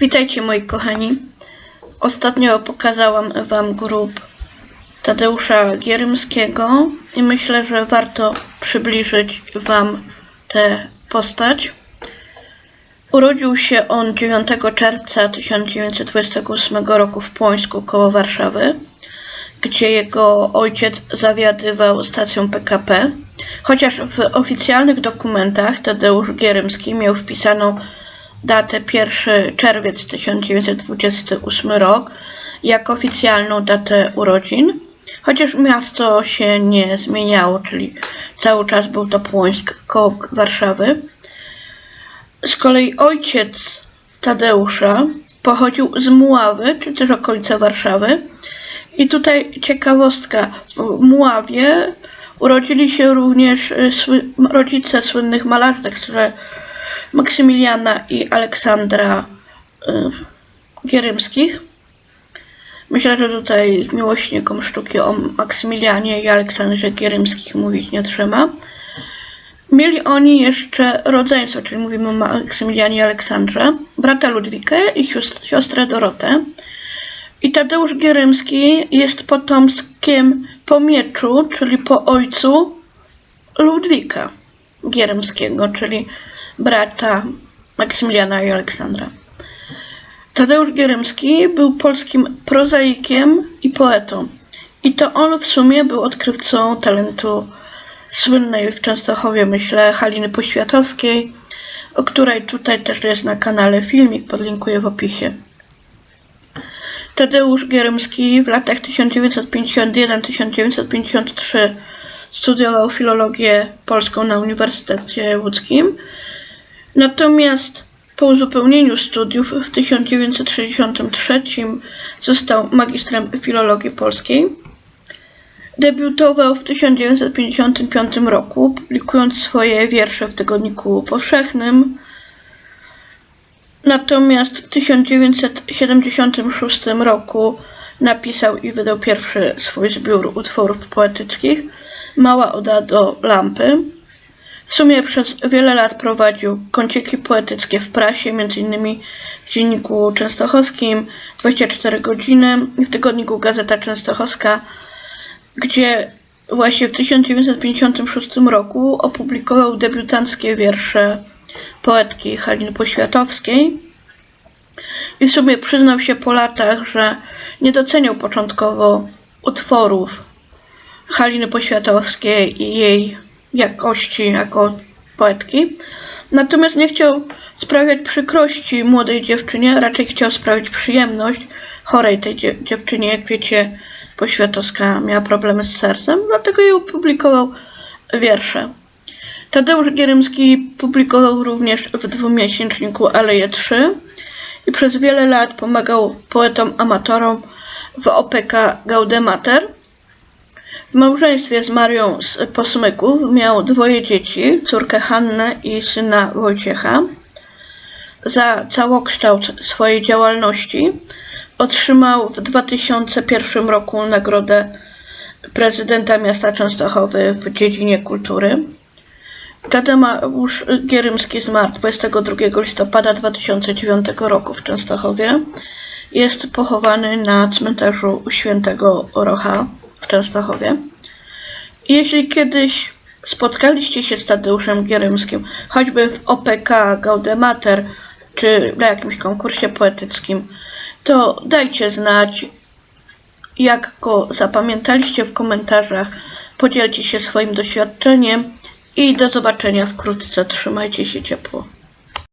Witajcie moi kochani. Ostatnio pokazałam Wam grób Tadeusza Gierymskiego i myślę, że warto przybliżyć Wam tę postać. Urodził się on 9 czerwca 1928 roku w Płońsku koło Warszawy, gdzie jego ojciec zawiadywał stacją PKP. Chociaż w oficjalnych dokumentach Tadeusz Gierymski miał wpisaną datę 1 czerwiec 1928 rok jako oficjalną datę urodzin, chociaż miasto się nie zmieniało, czyli cały czas był to Płońsk koło Warszawy. Z kolei ojciec Tadeusza pochodził z Muławy, czy też okolice Warszawy. I tutaj ciekawostka, w Muławie urodzili się również y, rodzice słynnych malarzy, także Maksymiliana i Aleksandra y, Gierymskich. Myślę, że tutaj miłośnikom sztuki o Maksymilianie i Aleksandrze Gierymskich mówić nie trzeba. Mieli oni jeszcze rodzeństwo, czyli mówimy o Maksymilianie i Aleksandrze, brata Ludwikę i siostrę Dorotę. I Tadeusz Gierymski jest potomskiem po mieczu, czyli po ojcu Ludwika Gierymskiego, czyli brata Maksymiliana i Aleksandra. Tadeusz Gierymski był polskim prozaikiem i poetą. I to on w sumie był odkrywcą talentu słynnej w Częstochowie, myślę, Haliny Poświatowskiej, o której tutaj też jest na kanale filmik, podlinkuję w opisie. Tadeusz Gierymski w latach 1951-1953 studiował filologię polską na Uniwersytecie Łódzkim. Natomiast po uzupełnieniu studiów w 1963 został magistrem filologii polskiej. Debiutował w 1955 roku, publikując swoje wiersze w Tygodniku Powszechnym. Natomiast w 1976 roku napisał i wydał pierwszy swój zbiór utworów poetyckich Mała Oda do Lampy. W sumie przez wiele lat prowadził kąciki poetyckie w prasie, m.in. w Dzienniku Częstochowskim 24 godziny i w tygodniku Gazeta Częstochowska, gdzie właśnie w 1956 roku opublikował debiutanckie wiersze poetki Haliny Poświatowskiej. I w sumie przyznał się po latach, że nie doceniał początkowo utworów Haliny Poświatowskiej i jej jakości jako poetki. Natomiast nie chciał sprawiać przykrości młodej dziewczynie, raczej chciał sprawić przyjemność chorej tej dzie- dziewczynie. Jak wiecie, Poświatowska miała problemy z sercem, dlatego jej opublikował wiersze. Tadeusz Gierymski publikował również w dwumiesięczniku Aleje 3 i przez wiele lat pomagał poetom amatorom w OPK Gaudemater. W małżeństwie z Marią z Posmyków miał dwoje dzieci, córkę Hannę i syna Wojciecha. Za całokształt swojej działalności otrzymał w 2001 roku nagrodę prezydenta miasta Częstochowy w dziedzinie kultury. Tadeusz Gierymski zmarł 22 listopada 2009 roku w Częstochowie. Jest pochowany na cmentarzu Świętego Rocha Częstochowie. Jeśli kiedyś spotkaliście się z Tadeuszem Gierymskim, choćby w OPK Gaudemater, czy na jakimś konkursie poetyckim, to dajcie znać, jak go zapamiętaliście w komentarzach, podzielcie się swoim doświadczeniem i do zobaczenia wkrótce. Trzymajcie się ciepło.